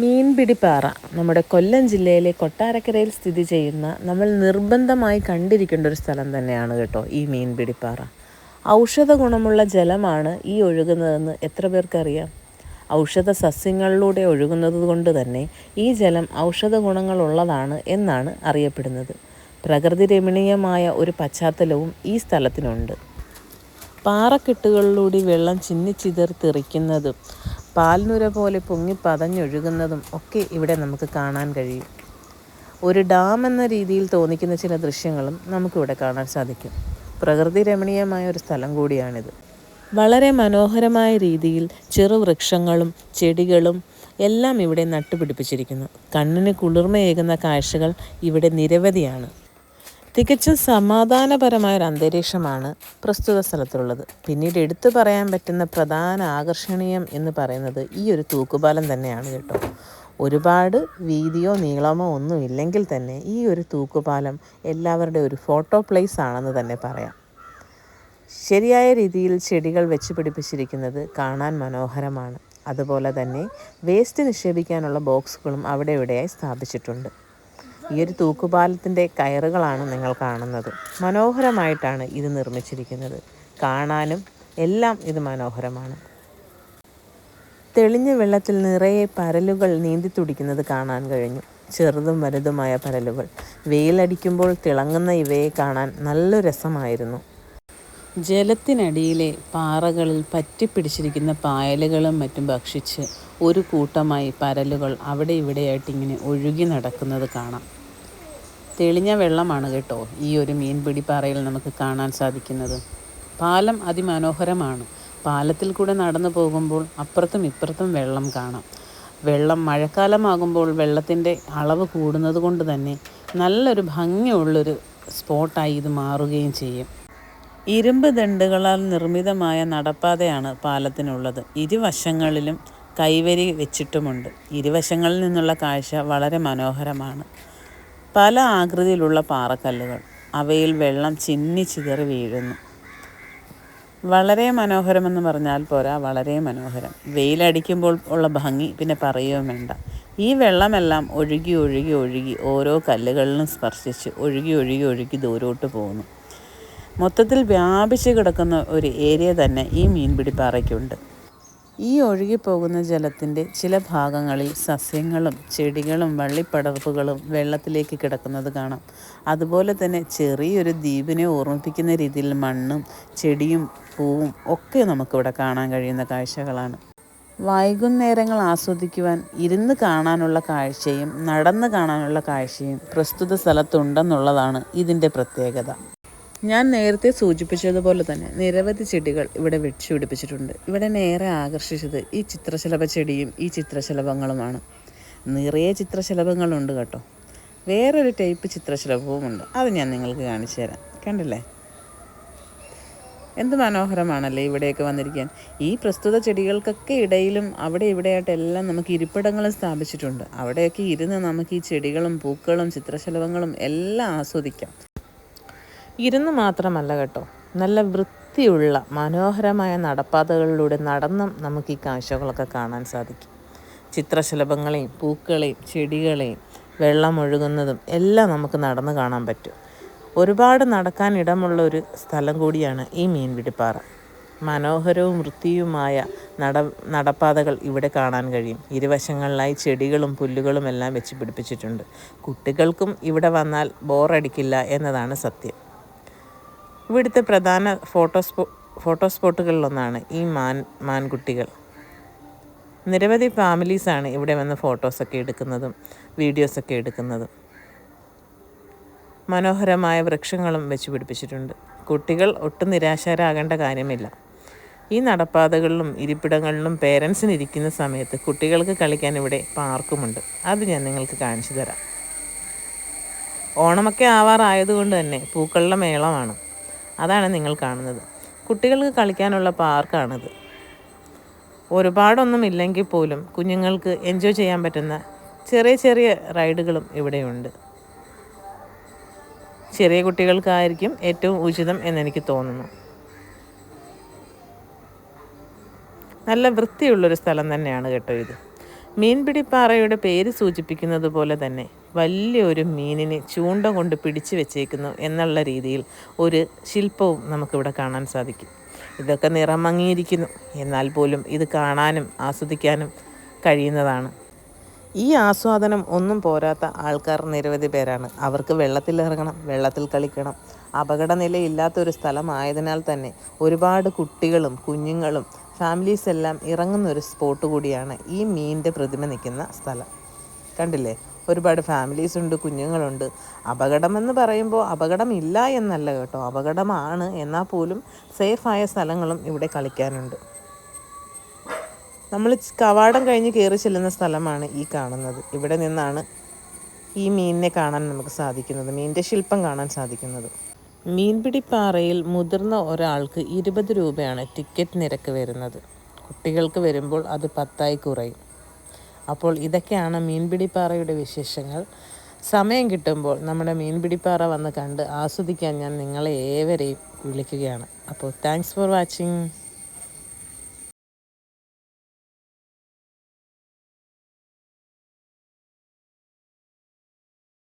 മീൻപിടിപ്പാറ നമ്മുടെ കൊല്ലം ജില്ലയിലെ കൊട്ടാരക്കരയിൽ സ്ഥിതി ചെയ്യുന്ന നമ്മൾ നിർബന്ധമായി കണ്ടിരിക്കേണ്ട ഒരു സ്ഥലം തന്നെയാണ് കേട്ടോ ഈ മീൻപിടിപ്പാറ. ഔഷധ ഗുണമുള്ള ജലമാണ് ഈ ഒഴുകുന്നതെന്ന് എത്ര പേർക്കറിയാം? ഔഷധ സസ്യങ്ങളിലൂടെ ഒഴുകുന്നത് കൊണ്ട് തന്നെ ഈ ജലം ഔഷധ ഗുണങ്ങളുള്ളതാണ് എന്നാണ് അറിയപ്പെടുന്നത്. പ്രകൃതി രമണീയമായ ഒരു പശ്ചാത്തലവും ഈ സ്ഥലത്തിനുണ്ട്. പാറക്കെട്ടുകളിലൂടെ വെള്ളം ചിന്നിച്ചിതർത്തെറിക്കുന്നതും പാൽനുര പോലെ പൊങ്ങി പതഞ്ഞൊഴുകുന്നതും ഒക്കെ ഇവിടെ നമുക്ക് കാണാൻ കഴിയും. ഒരു ഡാം എന്ന രീതിയിൽ തോന്നിക്കുന്ന ചില ദൃശ്യങ്ങളും നമുക്കിവിടെ കാണാൻ സാധിക്കും. പ്രകൃതി രമണീയമായ ഒരു സ്ഥലം കൂടിയാണിത്. വളരെ മനോഹരമായ രീതിയിൽ ചെറുവൃക്ഷങ്ങളും ചെടികളും എല്ലാം ഇവിടെ നട്ടുപിടിപ്പിച്ചിരിക്കുന്നു. കണ്ണിന് കുളിർമയേകുന്ന കാഴ്ചകൾ ഇവിടെ നിരവധിയാണ്. തികച്ചും സമാധാനപരമായ ഒരു അന്തരീക്ഷമാണ് പ്രസ്തുത സ്ഥലത്തുള്ളത്. പിന്നീട് എടുത്തു പറയാൻ പറ്റുന്ന പ്രധാന ആകർഷണീയം എന്ന് പറയുന്നത് ഈ ഒരു തൂക്കുപാലം തന്നെയാണ് കേട്ടോ. ഒരുപാട് വീതിയോ നീളമോ ഒന്നും ഇല്ലെങ്കിൽ തന്നെ ഈ ഒരു തൂക്കുപാലം എല്ലാവരുടെ ഒരു ഫോട്ടോ പ്ലേസ് ആണെന്ന് തന്നെ പറയാം. ശരിയായ രീതിയിൽ ചെടികൾ വെച്ച് പിടിപ്പിച്ചിരിക്കുന്നത് കാണാൻ മനോഹരമാണ്. അതുപോലെ തന്നെ വേസ്റ്റ് നിക്ഷേപിക്കാനുള്ള ബോക്സുകളും അവിടെ ഇവിടെയായി സ്ഥാപിച്ചിട്ടുണ്ട്. ഈ ഒരു തൂക്കുപാലത്തിന്റെ കയറുകളാണ് നിങ്ങൾ കാണുന്നത്. മനോഹരമായിട്ടാണ് ഇത് നിർമ്മിച്ചിരിക്കുന്നത്. കാണാനും എല്ലാം ഇത് മനോഹരമാണ്. തെളിഞ്ഞ വെള്ളത്തിൽ നിറയെ പരലുകൾ നീന്തി തുടിക്കുന്നത് കാണാൻ കഴിഞ്ഞു. ചെറുതും വലുതുമായ പരലുകൾ. വെയിലടിക്കുമ്പോൾ തിളങ്ങുന്ന ഇവയെ കാണാൻ നല്ല രസമായിരുന്നു. ജലത്തിനടിയിലെ പാറകളിൽ പറ്റിപ്പിടിച്ചിരിക്കുന്ന പായലുകളും മറ്റും ഭക്ഷിച്ച് ഒരു കൂട്ടമായി പരലുകൾ അവിടെ ഇവിടെയായിട്ട് ഇങ്ങനെ ഒഴുകി നടക്കുന്നത് കാണാം. തെളിഞ്ഞ വെള്ളമാണ് കേട്ടോ ഈ ഒരു മീൻപിടിപ്പാറയിൽ നമുക്ക് കാണാൻ സാധിക്കുന്നത്. പാലം അതിമനോഹരമാണ്. പാലത്തിൽ കൂടെ നടന്നു പോകുമ്പോൾ അപ്പുറത്തും ഇപ്പുറത്തും വെള്ളം കാണാം. വെള്ളം മഴക്കാലമാകുമ്പോൾ വെള്ളത്തിന്റെ അളവ് കൂടുന്നത് കൊണ്ട് തന്നെ നല്ലൊരു ഭംഗിയുള്ളൊരു സ്പോട്ടായി ഇത് മാറുകയും ചെയ്യും. ഇരുമ്പ് ദണ്ടുകളാൽ നിർമ്മിതമായ നടപ്പാതയാണ് പാലത്തിനുള്ളത്. ഇരുവശങ്ങളിലും കൈവരി വെച്ചിട്ടുമുണ്ട്. ഇരുവശങ്ങളിൽ നിന്നുള്ള കാഴ്ച വളരെ മനോഹരമാണ്. പല ആകൃതിയിലുള്ള പാറക്കല്ലുകൾ. അവയിൽ വെള്ളം ചിന്നി ചിതറി വീഴുന്നു. വളരെ മനോഹരമെന്ന് പറഞ്ഞാൽ പോരാ വളരെ മനോഹരം. വെയിലടിക്കുമ്പോൾ ഉള്ള ഭംഗി പിന്നെ പറയുകയും വേണ്ട. ഈ വെള്ളമെല്ലാം ഒഴുകി ഒഴുകി ഒഴുകി ഓരോ കല്ലുകളിലും സ്പർശിച്ച് ഒഴുകി ഒഴുകി ഒഴുകി ദൂരോട്ട് പോകുന്നു. മൊത്തത്തിൽ വ്യാപിച്ച് കിടക്കുന്ന ഒരു ഏരിയ തന്നെ ഈ മീൻപിടിപ്പാറയ്ക്കുണ്ട്. ഈ ഒഴുകിപ്പോകുന്ന ജലത്തിന്റെ ചില ഭാഗങ്ങളിൽ സസ്യങ്ങളും ചെടികളും വള്ളിപ്പടർപ്പുകളും വെള്ളത്തിലേക്ക് കിടക്കുന്നത് കാണാം. അതുപോലെ തന്നെ ചെറിയൊരു ദ്വീപിനെ ഓർമ്മിപ്പിക്കുന്ന രീതിയിൽ മണ്ണും ചെടിയും പൂവും ഒക്കെ നമുക്കിവിടെ കാണാൻ കഴിയുന്ന കാഴ്ചകളാണ്. വൈകുന്നേരങ്ങൾ ആസ്വദിക്കുവാൻ ഇരുന്ന് കാണാനുള്ള കാഴ്ചയും നടന്ന് കാണാനുള്ള കാഴ്ചയും പ്രസ്തുത സ്ഥലത്തുണ്ടെന്നുള്ളതാണ് ഇതിന്റെ പ്രത്യേകത. ഞാൻ നേരത്തെ സൂചിപ്പിച്ചതുപോലെ തന്നെ നിരവധി ചെടികൾ ഇവിടെ വെച്ചു പിടിപ്പിച്ചിട്ടുണ്ട്. ഇവിടെ നേരെ ആകർഷിച്ചത് ഈ ചിത്രശലഭ ചെടിയും ഈ ചിത്രശലഭങ്ങളുമാണ്. നിറയെ ചിത്രശലഭങ്ങളുണ്ട് കേട്ടോ. വേറൊരു ടൈപ്പ് ചിത്രശലഭവും ഉണ്ട് അത് ഞാൻ നിങ്ങൾക്ക് കാണിച്ചു തരാം. കണ്ടില്ലേ? എന്ത് മനോഹരമാണല്ലേ ഇവിടെയൊക്കെ വന്നിരിക്കാൻ. ഈ പ്രസ്തുത ചെടികൾക്കൊക്കെ ഇടയിലും അവിടെ ഇവിടെയായിട്ട് എല്ലാം നമുക്ക് ഇരിപ്പിടങ്ങളും സ്ഥാപിച്ചിട്ടുണ്ട്. അവിടെയൊക്കെ ഇരുന്ന് നമുക്ക് ഈ ചെടികളും പൂക്കളും ചിത്രശലഭങ്ങളും എല്ലാം ആസ്വദിക്കാം. ഇരുന്ന് മാത്രമല്ല കേട്ടോ. നല്ല വൃത്തിയുള്ള മനോഹരമായ നടപ്പാതകളിലൂടെ നടന്നും നമുക്ക് ഈ കാഴ്ചകളൊക്കെ കാണാൻ സാധിക്കും. ചിത്രശലഭങ്ങളെയും പൂക്കളെയും ചെടികളെയും വെള്ളം ഒഴുകുന്നതും എല്ലാം നമുക്ക് നടന്ന് കാണാൻ പറ്റും. ഒരുപാട് നടക്കാൻ ഇടമുള്ള ഒരു സ്ഥലം കൂടിയാണ് ഈ മീൻപിടിപ്പാറ. മനോഹരവും വൃത്തിയുമായ നട നടപ്പാതകൾ ഇവിടെ കാണാൻ കഴിയും. ഇരുവശങ്ങളിലായി ചെടികളും പുല്ലുകളും എല്ലാം വെച്ച് പിടിപ്പിച്ചിട്ടുണ്ട്. കുട്ടികൾക്കും ഇവിടെ വന്നാൽ ബോറടിക്കില്ല എന്നതാണ് സത്യം. ഇവിടുത്തെ പ്രധാന ഫോട്ടോ സ്പോ ഫോട്ടോ സ്പോട്ടുകളിലൊന്നാണ് ഈ മാൻ മാൻകുട്ടികൾ. നിരവധി ഫാമിലീസാണ് ഇവിടെ വന്ന് ഫോട്ടോസൊക്കെ എടുക്കുന്നതും വീഡിയോസൊക്കെ എടുക്കുന്നതും. മനോഹരമായ വൃക്ഷങ്ങളും വെച്ച് പിടിപ്പിച്ചിട്ടുണ്ട്. കുട്ടികൾ ഒട്ടും നിരാശരാകേണ്ട കാര്യമില്ല. ഈ നടപ്പാതകളിലും ഇരിപ്പിടങ്ങളിലും പേരൻസിന് ഇരിക്കുന്ന സമയത്ത് കുട്ടികൾക്ക് കളിക്കാൻ ഇവിടെ പാർക്കുമുണ്ട്. അത് ഞാൻ നിങ്ങൾക്ക് കാണിച്ചു തരാം. ഓണമൊക്കെ ആവാറായതുകൊണ്ട് തന്നെ പൂക്കളുടെ മേളമാണ്. അതാണ് നിങ്ങൾ കാണുന്നത്. കുട്ടികൾക്ക് കളിക്കാനുള്ള പാർക്കാണിത്. ഒരുപാടൊന്നും ഇല്ലെങ്കിൽ പോലും കുഞ്ഞുങ്ങൾക്ക് എൻജോയ് ചെയ്യാൻ പറ്റുന്ന ചെറിയ ചെറിയ റൈഡുകളും ഇവിടെയുണ്ട്. ചെറിയ കുട്ടികൾക്കായിരിക്കും ഏറ്റവും ഉചിതം എന്നെനിക്ക് തോന്നുന്നു. നല്ല വൃത്തിയുള്ളൊരു സ്ഥലം തന്നെയാണ് കേട്ടോ ഇത്. മീൻപിടിപ്പാറയുടെ പേര് സൂചിപ്പിക്കുന്നത് പോലെ തന്നെ വലിയൊരു മീനിനെ ചൂണ്ട കൊണ്ട് പിടിച്ചു വെച്ചേക്കുന്നു എന്നുള്ള രീതിയിൽ ഒരു ശില്പവും നമുക്കിവിടെ കാണാൻ സാധിക്കും. ഇതൊക്കെ നിറം മങ്ങിയിരിക്കുന്നു എന്നാൽ പോലും ഇത് കാണാനും ആസ്വദിക്കാനും കഴിയുന്നതാണ്. ഈ ആസ്വാദനം ഒന്നും പോരാത്ത ആൾക്കാർ നിരവധി പേരാണ്. അവർക്ക് വെള്ളത്തിലിറങ്ങണം വെള്ളത്തിൽ കളിക്കണം. അപകടനിലയില്ലാത്തൊരു സ്ഥലമായതിനാൽ തന്നെ ഒരുപാട് കുട്ടികളും കുഞ്ഞുങ്ങളും ഫാമിലീസ് എല്ലാം ഇറങ്ങുന്ന ഒരു സ്പോട്ട് കൂടിയാണ് ഈ മീനിന്റെ പ്രതിമ നിൽക്കുന്ന സ്ഥലം. കണ്ടില്ലേ? ഒരുപാട് ഫാമിലീസ് ഉണ്ട് കുഞ്ഞുങ്ങളുണ്ട്. അപകടമെന്ന് പറയുമ്പോൾ അപകടമില്ല എന്നല്ല കേട്ടോ. അപകടമാണ് എന്നാൽ പോലും സേഫായ സ്ഥലങ്ങളും ഇവിടെ കളിക്കാനുണ്ട്. നമ്മൾ കവാടം കഴിഞ്ഞ് കയറി ചെല്ലുന്ന സ്ഥലമാണ് ഈ കാണുന്നത്. ഇവിടെ നിന്നാണ് ഈ മീനിനെ കാണാൻ നമുക്ക് സാധിക്കുന്നത്. മീനിന്റെ ശില്പം കാണാൻ സാധിക്കുന്നത്. മീൻപിടിപ്പാറയിൽ മുതിർന്ന ഒരാൾക്ക് ഇരുപത് രൂപയാണ് ടിക്കറ്റ് നിരക്ക് വരുന്നത്. കുട്ടികൾക്ക് വരുമ്പോൾ അത് പത്തായി കുറയും. അപ്പോൾ ഇതൊക്കെയാണ് മീൻപിടിപ്പാറയുടെ വിശേഷങ്ങൾ. സമയം കിട്ടുമ്പോൾ നമ്മുടെ മീൻപിടിപ്പാറ വന്ന് കണ്ട് ആസ്വദിക്കാൻ ഞാൻ നിങ്ങളെ ഏവരെയും വിളിക്കുകയാണ്. അപ്പോൾ താങ്ക്സ് ഫോർ വാച്ചിങ്